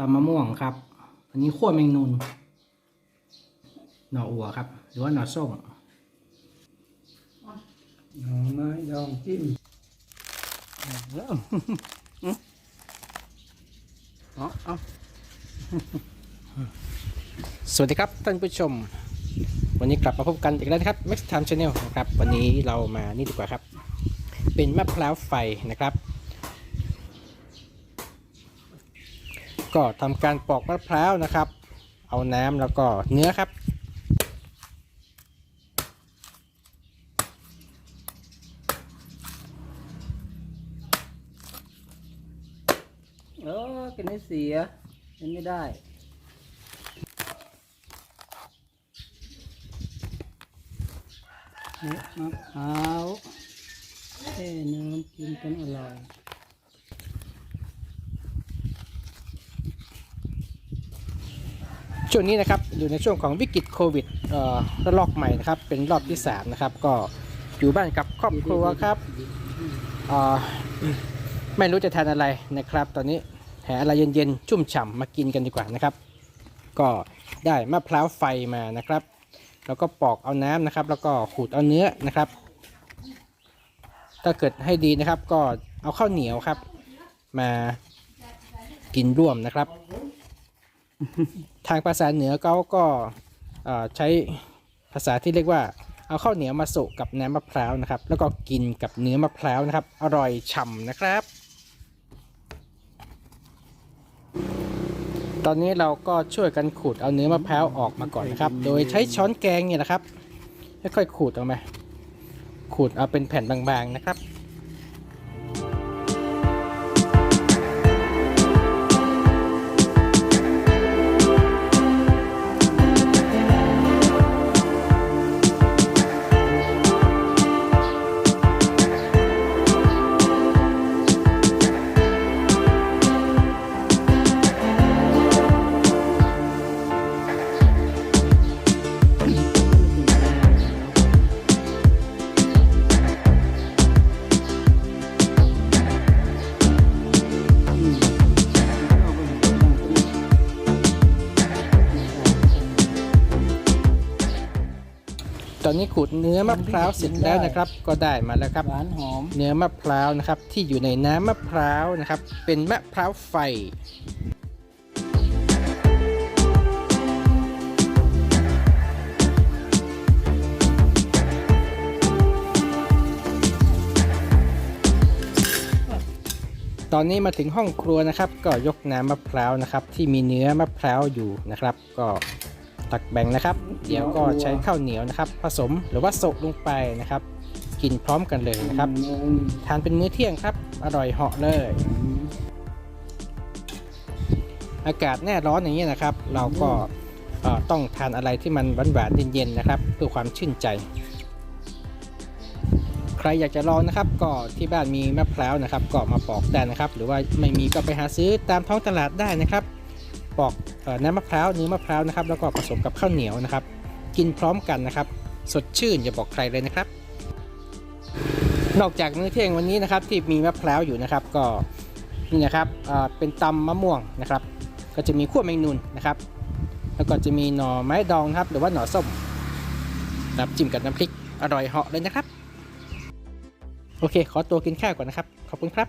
ตำมะม่วงครับ อันนี้ขั้วแมงนุนหน่ออัวครับ หรือว่าหน่อส้มหน่อไม้ดองจิ้มเอาเอาสวัสดีครับท่านผู้ชม วันนี้กลับมาพบกันอีกแล้วนะครับ Max Time Channel นะครับ วันนี้เรามานี่ดีกว่าครับ เป็นมะพร้าวไฟนะครับ ก็ทำการปอกมะพร้าวนะครับ เอาน้ำแล้วก็เนื้อครับ เออกินให้เสียกินไม่ได้เนื้อมะพร้าวแช่น้ำกินกันอร่อย ช่วงนี้นะครับอยู่ในช่วงของวิกฤตโควิดระลอกใหม่นะครับเป็นรอบที่3นะครับก็อยู่บ้านกับครอบครัวครับไม่รู้จะทานอะไรนะครับ ตอนนี้หาอะไรเย็นๆชุ่มฉ่ำมากินกันดีกว่านะครับ ก็ได้มะพร้าวไฟมานะครับ แล้วก็ปอกเอาน้ำนะครับ แล้วก็ขูดเอาเนื้อนะครับ ถ้าเกิดให้ดีนะครับ ก็เอาข้าวเหนียวครับ มากินร่วมนะครับ ทางภาษาเหนือเขาก็เอ่อใช้ภาษาที่เรียกว่า เอาข้าวเหนียวมาโสะกับน้ำมะพร้าวนะครับ แล้วก็กินกับเนื้อมะพร้าวนะครับ อร่อยฉ่ำนะครับ ตอนนี้เราก็ช่วยกันขูดเอาเนื้อมะพร้าวออกมาก่อนนะครับ โดยใช้ช้อนแกงเนี่ยนะครับค่อยๆขูดออกมาขูดเอาเป็นแผ่นบางๆนะครับ อนนี้ขูดเนื้อมะพร้าวเสร็จแล้วนะครับ ก็ได้มาแล้วครับหวานหอมเนื้อมะพร้าวนะครับ ที่อยู่ในน้ำมะพร้าวนะครับ เป็นมะพร้าวไฟตอนนี้มาถึงห้องครัวนะครับ ก็ยกน้ำมะพร้าวนะครับ ที่มีเนื้อมะพร้าวอยู่นะครับ ก็ ตักแบ่งนะครับ เดี๋ยวก็ใช้ข้าวเหนียวนะครับ ผสมหรือว่าโสกลงไปนะครับ กินพร้อมกันเลยนะครับ ทานเป็นมื้อเที่ยงครับ อร่อยเหาะเลย อากาศแน่ร้อนอย่างนี้นะครับ เราก็ต้องทานอะไรที่มันหวานๆเย็นๆนะครับเพื่อความชื่นใจ ใครอยากจะลองนะครับ ก็ที่บ้านมีมะพร้าวนะครับ ก็มาปอกได้นะครับ หรือว่าไม่มีก็ไปหาซื้อตามท้องตลาดได้นะครับ ปอกเอ่อน้ำมะพร้าวเนื้อมะพร้าวนะครับแล้วก็ผสมกับข้าวเหนียวนะครับ กินพร้อมกันนะครับ สดชื่นอย่าบอกใครเลยนะครับ นอกจากมื้อเที่ยงวันนี้นะครับที่มีมะพร้าวอยู่นะครับก็นี่นะครับเป็นตำมะม่วงนะครับ ก็จะมีขั้วแมงนุนนะครับ แล้วก็จะมีหน่อไม้ดองครับหรือว่าหน่อส้มนะครับจิ้มกับน้ำพริกอร่อยเหาะเลยนะครับ โอเค ขอตัวกินข้าวก่อนนะครับ ขอบคุณครับ